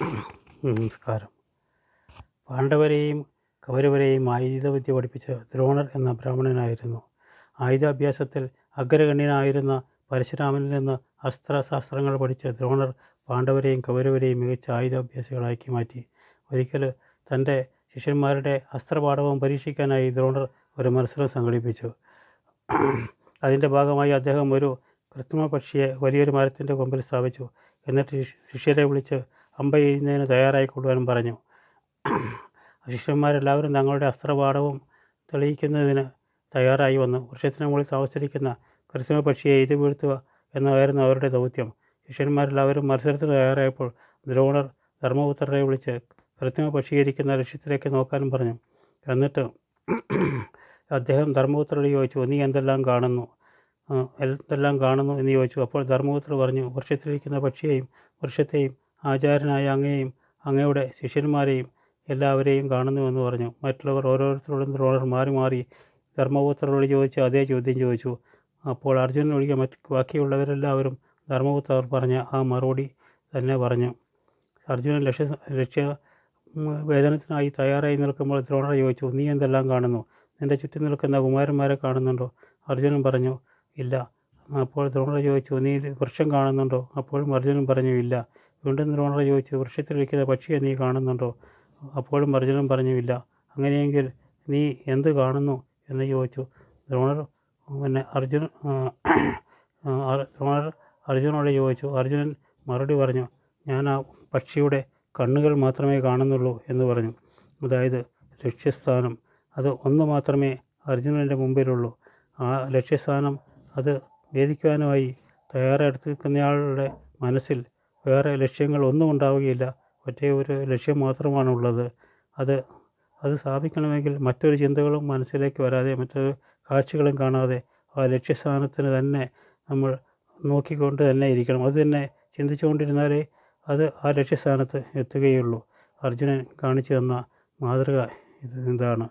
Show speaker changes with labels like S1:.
S1: നമസ്കാരം. പാണ്ഡവരെയും കൗരവരെയും ആയുധവിദ്യ പഠിപ്പിച്ച ദ്രോണർ എന്ന ബ്രാഹ്മണനായിരുന്നു. ആയുധാഭ്യാസത്തിൽ അഗ്രഗണ്യനായിരുന്ന പരശുരാമനിൽ നിന്ന് അസ്ത്രശാസ്ത്രങ്ങൾ പഠിച്ച ദ്രോണർ പാണ്ഡവരെയും കൗരവരെയും മികച്ച ആയുധാഭ്യാസികളാക്കി മാറ്റി. ഒരിക്കൽ തന്റെ ശിഷ്യന്മാരുടെ അസ്ത്രപാഠവും പരീക്ഷിക്കാനായി ദ്രോണർ ഒരു മത്സരം സംഘടിപ്പിച്ചു. അതിന്റെ ഭാഗമായി അദ്ദേഹം ഒരു കൃത്രിമ പക്ഷിയെ വലിയൊരു മരത്തിന്റെ കൊമ്പിൽ സ്ഥാപിച്ചു. എന്നിട്ട് ശിഷ്യരെ വിളിച്ച് അമ്പ ചെയ്യുന്നതിന് തയ്യാറായിക്കൊള്ളുവാനും പറഞ്ഞു. ശിഷ്യന്മാരെല്ലാവരും തങ്ങളുടെ അസ്ത്രപാഠവും തെളിയിക്കുന്നതിന് തയ്യാറായി വന്നു. വൃക്ഷത്തിന് മുകളിൽ താമസിച്ചിരിക്കുന്ന കൃത്രിമ പക്ഷിയെ എഴുതി വീഴ്ത്തുക എന്നതായിരുന്നു അവരുടെ ദൗത്യം. ശിഷ്യന്മാരെല്ലാവരും മത്സരത്തിന് തയ്യാറായപ്പോൾ ദ്രോണർ ധർമ്മപുത്രരെ വിളിച്ച് കൃത്രിമ പക്ഷീകരിക്കുന്ന ലക്ഷ്യത്തിലേക്ക് നോക്കാനും പറഞ്ഞു. എന്നിട്ട് അദ്ദേഹം ധർമ്മപുത്രയോട് ചോദിച്ചു നീ എന്തെല്ലാം കാണുന്നു? എന്തെല്ലാം കാണുന്നു? എന്ന് ചോദിച്ചു. അപ്പോൾ ധർമ്മപുത്രർ പറഞ്ഞു വൃക്ഷത്തിലിരിക്കുന്ന പക്ഷിയെയും വൃക്ഷത്തെയും ആചാര്യനായ അങ്ങയെയും അങ്ങയുടെ ശിഷ്യന്മാരെയും എല്ലാവരെയും കാണുന്നുവെന്ന് പറഞ്ഞു. മറ്റുള്ളവർ ഓരോരുത്തരോടും ദ്രോണർ മാറി മാറി ധർമ്മപുത്രരോട് ചോദിച്ച അതേ ചോദ്യം ചോദിച്ചു. അപ്പോൾ അർജുനൻ ഒഴികെ മറ്റ് ബാക്കിയുള്ളവരെല്ലാവരും ധർമ്മപുത്രർ പറഞ്ഞ ആ മറുപടി തന്നെ പറഞ്ഞു. അർജുനൻ ലക്ഷ്യ ലക്ഷ്യ വേദനത്തിനായി തയ്യാറായി നിൽക്കുമ്പോൾ ദ്രോണർ ചോദിച്ചു നീ എന്തെല്ലാം കാണുന്നു? നിന്റെ ചുറ്റും നിൽക്കുന്ന കുമാരന്മാരെ കാണുന്നുണ്ടോ? അർജുനൻ പറഞ്ഞു ഇല്ല. അപ്പോൾ ദ്രോണർ ചോദിച്ചു നീ വൃക്ഷം കാണുന്നുണ്ടോ? അപ്പോഴും അർജുനൻ പറഞ്ഞു ഇല്ല. വീണ്ടും ദ്രോണർ ചോദിച്ചു വൃക്ഷത്തിലിരിക്കുന്ന പക്ഷിയെ നീ കാണുന്നുണ്ടോ? അപ്പോഴും അർജുനൻ പറഞ്ഞു ഇല്ല അങ്ങനെയെങ്കിൽ നീ എന്ത് കാണുന്നു? എന്ന് ചോദിച്ചു. ദ്രോണർ പിന്നെ അർജുൻ ദ്രോണർ അർജുനോട് ചോദിച്ചു. അർജുനൻ മറുപടി പറഞ്ഞു ഞാൻ ആ പക്ഷിയുടെ കണ്ണുകൾ മാത്രമേ കാണുന്നുള്ളൂ എന്ന് പറഞ്ഞു. അതായത് ലക്ഷ്യസ്ഥാനം. അത് ഒന്ന് മാത്രമേ അർജുനന്റെ മുമ്പിലുള്ളൂ. ആ ലക്ഷ്യസ്ഥാനം അത് ഭേദിക്കുവാനുമായി തയ്യാറെടുത്തിരിക്കുന്നയാളുടെ മനസ്സിൽ വേറെ ലക്ഷ്യങ്ങൾ ഒന്നും ഉണ്ടാവുകയില്ല. ഒറ്റേ ഒരു ലക്ഷ്യം മാത്രമാണുള്ളത്. അത് അത് സ്ഥാപിക്കണമെങ്കിൽ മറ്റൊരു ചിന്തകളും മനസ്സിലേക്ക് വരാതെ മറ്റൊരു കാഴ്ചകളും കാണാതെ ആ ലക്ഷ്യസ്ഥാനത്തിന് തന്നെ നമ്മൾ നോക്കിക്കൊണ്ട് തന്നെ ഇരിക്കണം. അത് തന്നെ ചിന്തിച്ചുകൊണ്ടിരുന്നാലേ അത് ആ ലക്ഷ്യസ്ഥാനത്ത് എത്തുകയുള്ളൂ. അർജുനൻ കാണിച്ചു തന്ന മാതൃക ഇത് ഇതാണ്.